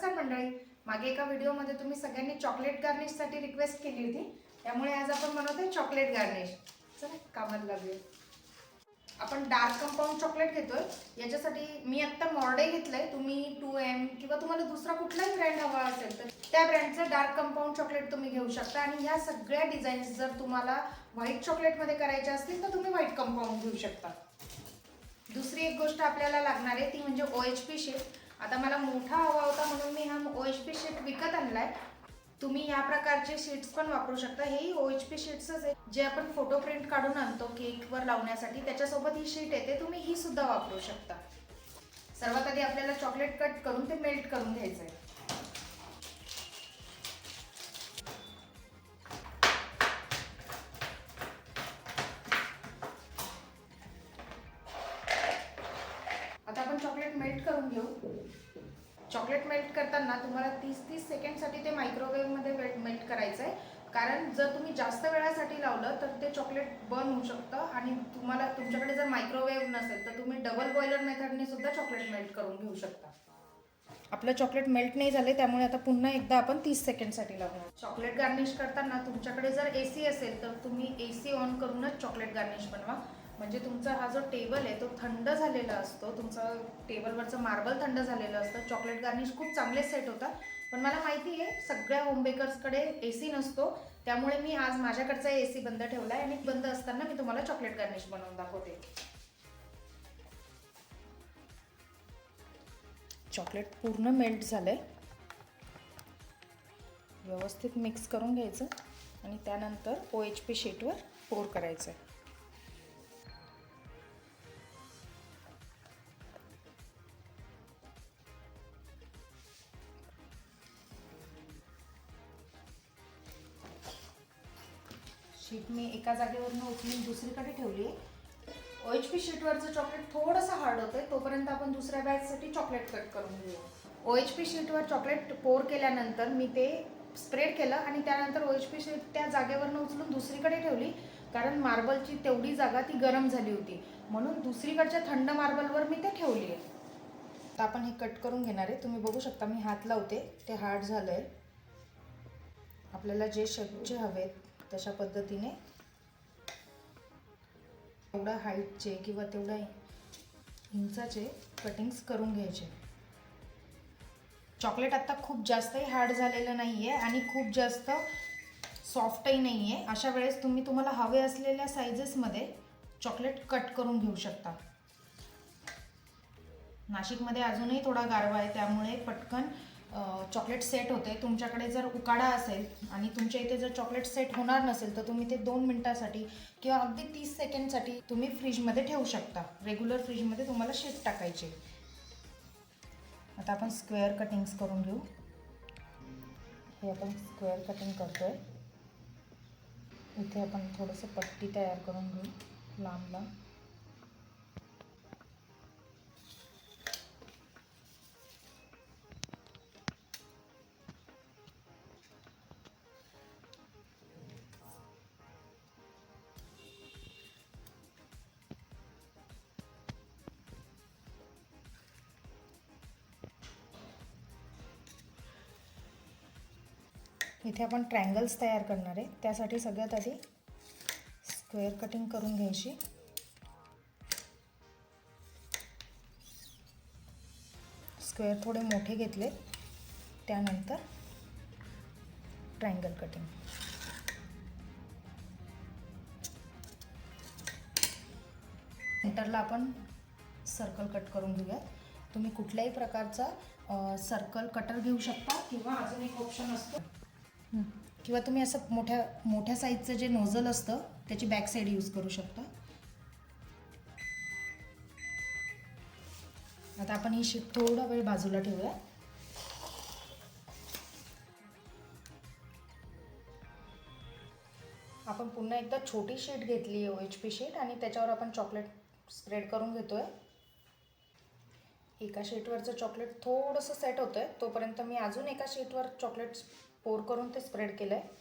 नमस्कार मंडळी. मागे एका व्हिडिओमध्ये तुम्ही सगळ्यांनी चॉकलेट गार्निशसाठी रिक्वेस्ट केली होती. त्यामुळे आज आपण बनवतोय चॉकलेट गार्निश चला कामाला लागूया. आपण डार्क कंपाऊंड चॉकलेट घेतोय. याच्यासाठी मी आत्ता मॉर्डे घेतलंय. तुम्ही टू एम किंवा तुम्हाला दुसरा कुठलाही ब्रँड हवा असेल तर त्या ब्रँडचं डार्क कंपाऊंड चॉकलेट तुम्ही घेऊ शकता. आणि ह्या सगळ्या डिझाईन्स जर तुम्हाला व्हाईट चॉकलेटमध्ये करायच्या असतील तर तुम्ही व्हाईट कंपाऊंड घेऊ शकता. दुसरी एक गोष्ट आपल्याला लागणार आहे ती म्हणजे ओ एच पी शीट आता मला मोठा हवा होता म्हणून मी हा ओ एच पी शीट विकत आणलाय. तुम्ही या प्रकारचे शीट्स पण वापरू शकता. हेही ओ एच पी शीट्सच आहे. जे आपण फोटो प्रिंट काढून आणतो केकवर लावण्यासाठी त्याच्यासोबत ही शीट येते. तुम्ही ही सुद्धा वापरू शकता. सर्वात आधी आपल्याला चॉकलेट कट करून ते मेल्ट करून घ्यायचं आहे घेऊ चॉकलेट मेल्ट करताना तुम्हाला तीस तीस सेकंडसाठी ते मायक्रोवेव्हमध्ये मेल्ट करायचं आहे कारण जर तुम्ही जास्त वेळासाठी लावलं तर ते चॉकलेट बर्न होऊ शकतं आणि तुम्हाला तुमच्याकडे जर मायक्रोवेव्ह नसेल तर तुम्ही डबल बॉयलर मेथडने सुद्धा चॉकलेट मेल्ट करून घेऊ शकता. आपलं चॉकलेट मेल्ट नाही झाले त्यामुळे आता पुन्हा एकदा आपण तीस सेकंडसाठी लावणार चॉकलेट गार्निश करताना तुमच्याकडे जर ए सी असेल तर तुम्ही ए सी ऑन करूनच चॉकलेट गार्निश बनवा. म्हणजे तुमचा हा जो टेबल आहे तो थंड झालेला असतो तुमचा टेबलवरचं मार्बल थंड झालेलं असतं चॉकलेट गार्निश खूप चांगले सेट होतात. पण मला माहिती आहे सगळ्या होम बेकर्सकडे ए सी नसतो त्यामुळे मी आज माझ्याकडचा ए सी बंद ठेवला आहे आणि बंद असताना मी तुम्हाला चॉकलेट गार्निश बनवून दाखवते. चॉकलेट पूर्ण मेल्ट झालं आहे व्यवस्थित मिक्स करून घ्यायचं आणि त्यानंतर ओ एच पी शीटवर पोर करायचं आहे शीट मी एका जागेवरनं उचलून दुसरीकडे ठेवली. आहे ओ एच पी शीटवरचं चॉकलेट थोडंसं हार्ड होतं तोपर्यंत आपण दुसऱ्या बॅचसाठी चॉकलेट कट करून घेऊ. ओ एच पी शीटवर चॉकलेट पोर केल्यानंतर मी ते स्प्रेड केलं आणि त्यानंतर ओ एच पी शीट त्या जागेवरनं उचलून दुसरीकडे ठेवली. कारण मार्बलची तेवढी जागा ती गरम झाली होती. म्हणून दुसरीकडच्या थंड मार्बलवर मी ते ठेवली आहे. तर आपण हे कट करून घेणार आहे. तुम्ही बघू शकता मी हात लावते. ते हार्ड झालं आहे आपल्याला जे शेपचे हवेत तशा पद्धतीने तेवढ्या हाईटचे किंवा तेवढ्या इंचाचे कटिंग्स करून घ्यायचे. चॉकलेट आत्ता खूप जास्तही हार्ड झालेलं नाही आहे आणि खूप जास्त सॉफ्टही नाही आहे अशा वेळेस तुम्ही तुम्हाला हवे असलेल्या सायझेसमध्ये चॉकलेट कट करून घेऊ शकता. नाशिकमध्ये अजूनही थोडा गारवा आहे त्यामुळे पटकन चॉकलेट सेट होते. तुमच्याकडे जर उकाडा असेल आणि तुमच्या इथे जर चॉकलेट सेट होणार नसेल तर तुम्ही ते दोन मिनटासाठी किंवा अगदी तीस सेकंडसाठी तुम्ही फ्रीजमध्ये ठेवू शकता. रेग्युलर फ्रीजमध्ये तुम्हाला शीट टाकायचे. आता आपण स्क्वेअर कटिंग्स करून घेऊ. हे आपण स्क्वेअर कटिंग करतो आहे इथे आपण थोडंसं पट्टी तयार करून घेऊ लांब लांब. इथे आपण ट्रँगल्स तयार करणार आहे. त्यासाठी सगळ्यात आधी स्क्वेअर कटिंग करून घ्यायची. स्क्वेअर थोडे मोठे घेतले. त्यानंतर ट्रँगल कटिंग. सेंटरला आपण सर्कल कट करून घेऊयात. तुम्ही कुठल्याही प्रकारचा सर्कल कटर घेऊ शकता किंवा अजून एक ऑप्शन असतो. किंवा तुम्ही असं मोठ्या मोठ्या साईजचं जे नोझल असतं त्याची बॅक साईड यूज करू शकता. आता आपण ही शीट थोडा वेळ बाजूला ठेवूया. आपण पुन्हा एकदा छोटी शीट घेतली आहे ओ एच पी शीट आणि त्याच्यावर आपण चॉकलेट स्प्रेड करून घेतोय. एका शीटवरचं चॉकलेट थोडंसं सेट होतं आहे तोपर्यंत मी अजून एका शीटवर चॉकलेट पोर करून ते स्प्रेड केलं आहे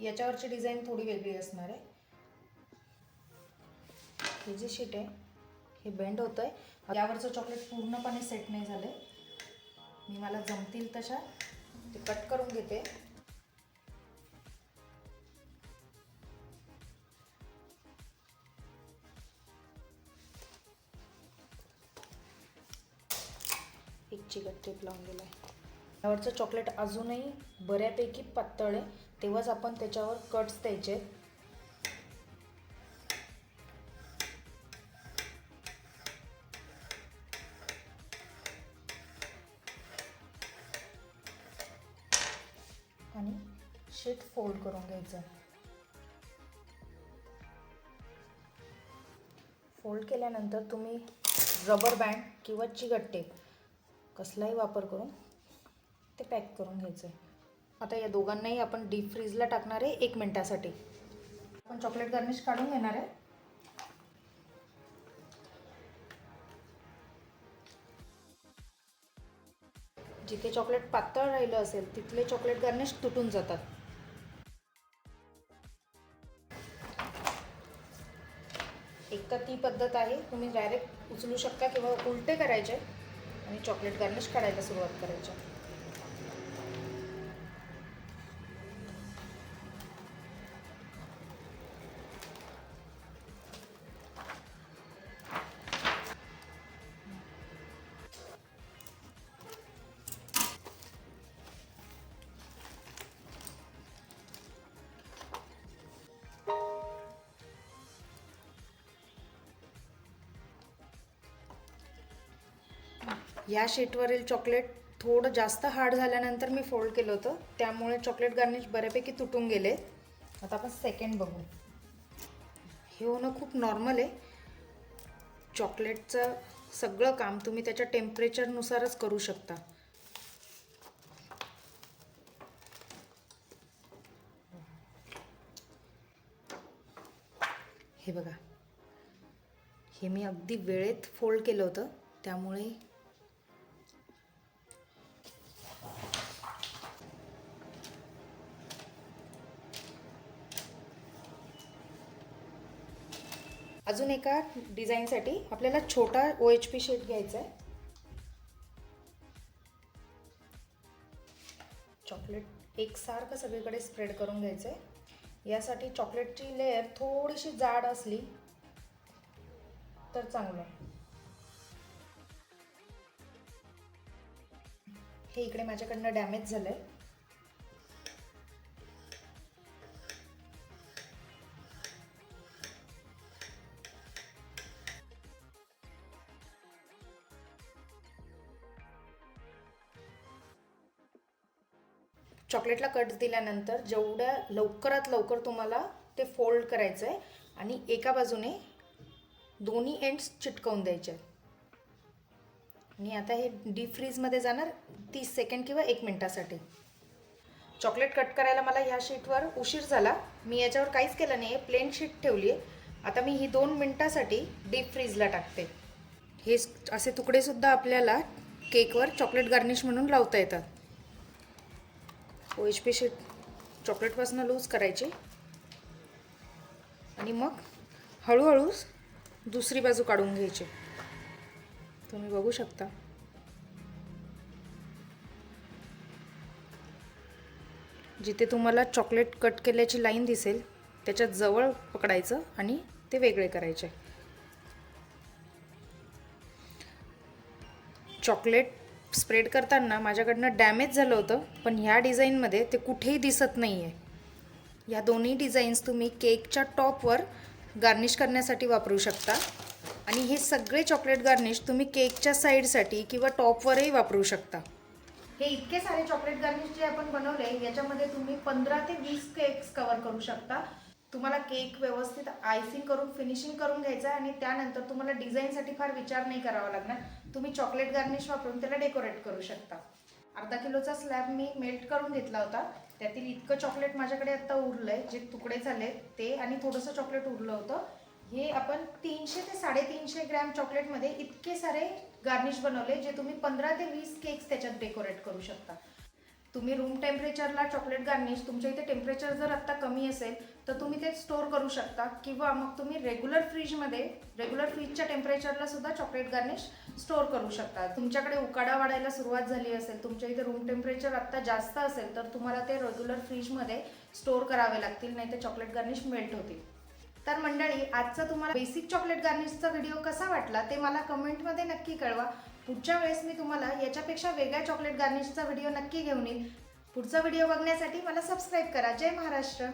याच्यावरची डिझाईन थोडी वेगळी असणार आहे. हे जे शीट आहे हे बेंड होतं आहे यावरचं चॉकलेट पूर्णपणे सेट नाही झालं मी मला जमतील तशा ते कट करून घेते. एक चिकट टेप लावून दिला आहे यावरचं चॉकलेट अजूनही बऱ्यापैकी पातळ आहे तेव्हाच आपण त्याच्यावर कट्स द्यायचे आहेत. आणि शीट फोल्ड करून घ्यायचं फोल्ड केल्यानंतर तुम्ही रबर बँड किंवा चिकट टेप कसलाही वापर करून ते पॅक करून घ्यायचं आहे आता या दोघांनाही आपण डीप फ्रीजला टाकणार आहे एक मिनटासाठी. आपण चॉकलेट गार्निश काढून घेणार आहे. जिथे चॉकलेट पातळ राहिलं असेल तिथले चॉकलेट गार्निश तुटून जातात. एक तर ती पद्धत आहे तुम्ही डायरेक्ट उचलू शकता किंवा उलटे करायचे आणि चॉकलेट गार्निश काढायला सुरुवात करायची. या शीटवरील चॉकलेट थोडं जास्त हार्ड झाल्यानंतर मी फोल्ड केलं होतं. त्यामुळे चॉकलेट गार्निश बऱ्यापैकी तुटून गेले. आता आपण सेकंड बघू. हे होणं खूप नॉर्मल आहे. चॉकलेटचं सगळं काम तुम्ही त्याच्या टेम्परेचरनुसारच करू शकता. हे बघा. हे मी अगदी वेळेत फोल्ड केलं होतं. त्यामुळे अजून एका डिझाईनसाठी आपल्याला छोटा ओ एच पी शेट घ्यायचा आहे. चॉकलेट एकसारखं सगळीकडे स्प्रेड करून घ्यायचं आहे यासाठी चॉकलेटची लेअर थोडीशी जाड असली तर चांगलं हे इकडे माझ्याकडनं डॅमेज झालं आहे चॉकलेटला कट दिल्यानंतर जेवढ्या लवकरात लवकर तुम्हाला ते फोल्ड करायचं आहे आणि एका बाजूने दोन्ही एंड्स चिटकवून द्यायचे आहेत. आणि आता हे डीप फ्रीजमध्ये जाणार तीस सेकंड किंवा एक मिनटासाठी. चॉकलेट कट करायला मला ह्या शीटवर उशीर झाला. मी याच्यावर काहीच केलं नाही आहे प्लेन शीट ठेवली आहे आता मी ही दोन मिनटासाठी डीप फ्रीजला टाकते. हे असे तुकडेसुद्धा आपल्याला केकवर चॉकलेट गार्निश म्हणून लावता येतात. ओ एच पी शीट चॉकलेटपासून लूज करायची. आणि मग हळूहळू दुसरी बाजू काढून घ्यायची. तुम्ही बघू शकता. जिथे तुम्हाला चॉकलेट कट केल्याची लाईन दिसेल त्याच्याजवळ पकडायचं आणि ते वेगळे करायचे. चॉकलेट स्प्रेड करताना माझ्याकडनं डॅमेज झालं होतं पण ह्या डिझाईनमध्ये ते कुठेही दिसत नाही आहे या दोन्ही डिझाईन्स तुम्ही केकच्या टॉपवर गार्निश करण्यासाठी वापरू शकता. आणि हे सगळे चॉकलेट गार्निश तुम्ही केकच्या साईडसाठी किंवा टॉपवरही वापरू शकता. हे इतके सारे चॉकलेट गार्निश जे आपण बनवले याच्यामध्ये तुम्ही पंधरा ते वीस केक्स कवर करू शकता. तुम्हाला केक व्यवस्थित आयसिंग करून फिनिशिंग करून घ्यायचं आहे आणि त्यानंतर तुम्हाला डिझाईनसाठी फार विचार नाही करावा लागणार. तुम्ही चॉकलेट गार्निश वापरून त्याला डेकोरेट करू शकता. अर्धा किलोचा स्लॅब मी मेल्ट करून घेतला होता. त्यातील इतकं चॉकलेट माझ्याकडे आत्ता उरलं आहे जे तुकडे झाले ते आणि थोडंसं चॉकलेट उरलं होतं. हे आपण तीनशे ते साडेतीनशे ग्रॅम चॉकलेटमध्ये इतके सारे गार्निश बनवले जे तुम्ही पंधरा ते वीस केक्स त्याच्यात डेकोरेट करू शकता. तुम्ही रूम टेम्परेचरला चॉकलेट गार्निश तुमच्या इथे टेम्परेचर जर आत्ता कमी असेल तर तुम्ही ते स्टोअर करू शकता. किंवा मग तुम्ही रेग्युलर फ्रीजमध्ये रेग्युलर फ्रीजच्या टेम्परेचरला सुद्धा चॉकलेट गार्निश स्टोअर करू शकता. तुमच्याकडे उकाडा वाढायला सुरुवात झाली असेल तुमच्या इथे रूम टेम्परेचर आत्ता जास्त असेल तर तुम्हाला ते रेग्युलर फ्रीजमध्ये स्टोअर करावे लागतील नाही तर चॉकलेट गार्निश मेल्ट होतील. तर मंडळी आजचा तुम्हाला बेसिक चॉकलेट गार्निशचा व्हिडिओ कसा वाटला ते मला कमेंटमध्ये नक्की कळवा. पुढच्या वेळेस मी तुम्हाला याच्यापेक्षा वेगळ्या चॉकलेट गार्निशचा व्हिडिओ नक्की घेऊन येईल पुढचा व्हिडिओ बघण्यासाठी मला सबस्क्राईब करा. जय महाराष्ट्र!